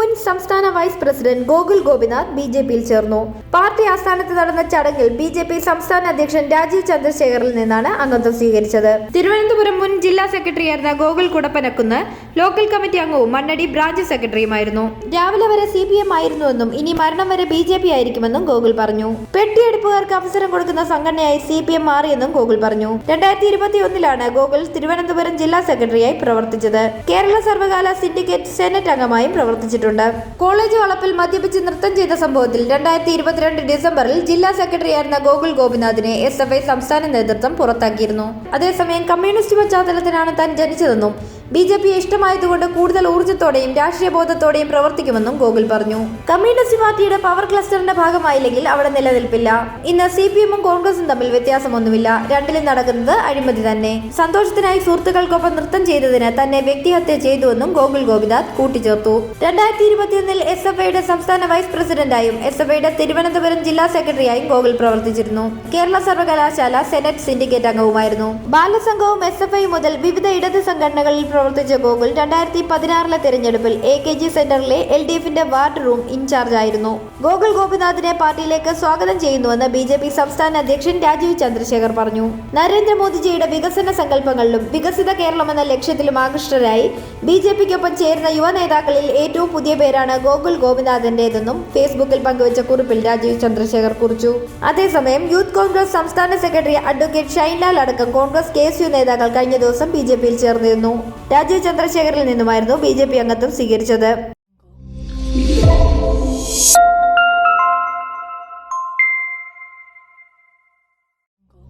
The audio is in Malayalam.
മുൻ സംസ്ഥാന vice president Gokul Gopinath B J പിയിൽ ചേർന്നു. പാർട്ടി ആസ്ഥാനത്ത് നടന്ന ചടങ്ങിൽ ബി ജെ പി സംസ്ഥാന അധ്യക്ഷൻ രാജീവ് ചന്ദ്രശേഖറിൽ നിന്നാണ് അംഗത്വം സ്വീകരിച്ചത്. തിരുവനന്തപുരം മുൻ ജില്ലാ സെക്രട്ടറിയായിരുന്ന ഗോകുൽ കുടപ്പനക്കുന്ന് ലോക്കൽ കമ്മിറ്റി അംഗവും മണ്ണടി ബ്രാഞ്ച് സെക്രട്ടറിയുമായിരുന്നു. രാവിലെ വരെ സി പി എം ആയിരുന്നുവെന്നും ഇനി മരണം വരെ ബി ജെ പി ആയിരിക്കുമെന്നും ഗോകുൽ പറഞ്ഞു. പെട്ടിയെടുപ്പുകാർക്ക് അവസരം കൊടുക്കുന്ന സംഘടനയായി സി പി എം മാറിയെന്നും ഗോകുൽ പറഞ്ഞു. രണ്ടായിരത്തി ഇരുപത്തി ഒന്നിലാണ് ഗോകുൽ തിരുവനന്തപുരം ജില്ലാ സെക്രട്ടറിയായി പ്രവർത്തിച്ചത്. കേരള സർവകലാ സിൻഡിക്കേറ്റ് സെനറ്റ് അംഗമായും പ്രവർത്തിച്ചിട്ടുണ്ട്. കോളേജ് വളപ്പിൽ മദ്യപിച്ച് നൃത്തം ചെയ്ത സംഭവത്തിൽ രണ്ടായിരത്തി ഇരുപത്തിരണ്ട് ഡിസംബറിൽ ജില്ലാ സെക്രട്ടറിയായിരുന്ന ഗോകുൽ ഗോപിനാഥിനെ എസ് എഫ് ഐ സംസ്ഥാന നേതൃത്വം പുറത്താക്കിയിരുന്നു. അതേസമയം കമ്മ്യൂണിസ്റ്റ് പശ്ചാത്തലത്തിലാണ് താൻ ജനിച്ചതെന്നും ബി ജെ പിയെ ഇഷ്ടമായതുകൊണ്ട് കൂടുതൽ ഊർജത്തോടെയും രാഷ്ട്രീയ ബോധത്തോടെയും പ്രവർത്തിക്കുമെന്നും ഗോകുൽ പറഞ്ഞു. കമ്മ്യൂണിസ്റ്റ് പാർട്ടിയുടെ പവർ ക്ലസ്റ്ററിന്റെ ഭാഗമായില്ലെങ്കിൽ അവിടെ നിലനിൽപ്പില്ല. ഇന്ന് സി പി എമ്മും കോൺഗ്രസും തമ്മിൽ വ്യത്യാസമൊന്നുമില്ല. രണ്ടിലും നടക്കുന്നത് അഴിമതി തന്നെ. സന്തോഷത്തിനായി സുഹൃത്തുക്കൾക്കൊപ്പം നൃത്തം ചെയ്തതിന് തന്നെ വ്യക്തിഹത്യ ചെയ്തുവെന്നും ഗോകുൽ ഗോപിനാഥ് കൂട്ടിച്ചേർത്തു. രണ്ടായിരത്തി ഇരുപത്തിയൊന്നിൽ എസ് എഫ് ഐയുടെ സംസ്ഥാന വൈസ് പ്രസിഡന്റായും എസ് എഫ് ഐയുടെ തിരുവനന്തപുരം ജില്ലാ സെക്രട്ടറിയായും ഗോകുൽ പ്രവർത്തിച്ചിരുന്നു. കേരള സർവകലാശാല സെനറ്റ് സിൻഡിക്കേറ്റ് അംഗവുമായിരുന്നു. ബാലസംഘവും എസ് എഫ് ഐ മുതൽ വിവിധ ഇടത് സംഘടനകളിൽ പ്രവർത്തിച്ച ഗോകുൽ രണ്ടായിരത്തി പതിനാറിലെ തെരഞ്ഞെടുപ്പിൽ എ കെ ജി സെന്ററിലെ എൽ ഡി എഫിന്റെ വാർഡ് റൂം ഇൻചാർജ് ആയിരുന്നു ഗോകുൽ ഗോപിനാഥിനെ പാർട്ടിയിലേക്ക് സ്വാഗതം ചെയ്യുന്നുവെന്ന് ബി ജെ പി സംസ്ഥാന അധ്യക്ഷൻ രാജീവ് ചന്ദ്രശേഖർ പറഞ്ഞു. നരേന്ദ്രമോദിജിയുടെ വികസന സങ്കല്പങ്ങളിലും വികസിത കേരളം എന്ന ലക്ഷ്യത്തിലും ആകൃഷ്ടരായി ബി ജെ പിക്കൊപ്പം ചേരുന്ന യുവ നേതാക്കളിൽ ഏറ്റവും പുതിയ പേരാണ് ഗോകുൽ ഗോപിനാഥന്റേതെന്നും ഫേസ്ബുക്കിൽ പങ്കുവച്ച കുറിപ്പിൽ രാജീവ് ചന്ദ്രശേഖർ കുറിച്ചു. അതേസമയം യൂത്ത് കോൺഗ്രസ് സംസ്ഥാന സെക്രട്ടറി അഡ്വക്കേറ്റ് ഷൈൻലാൽ അടക്കം കോൺഗ്രസ് കെ എസ് യു നേതാക്കൾ കഴിഞ്ഞ ദിവസം ബി ജെ പിയിൽ ചേർന്നിരുന്നു. രാജീവ് ചന്ദ്രശേഖറിൽ നിന്നുമായിരുന്നു ബി അംഗത്വം സ്വീകരിച്ചത്.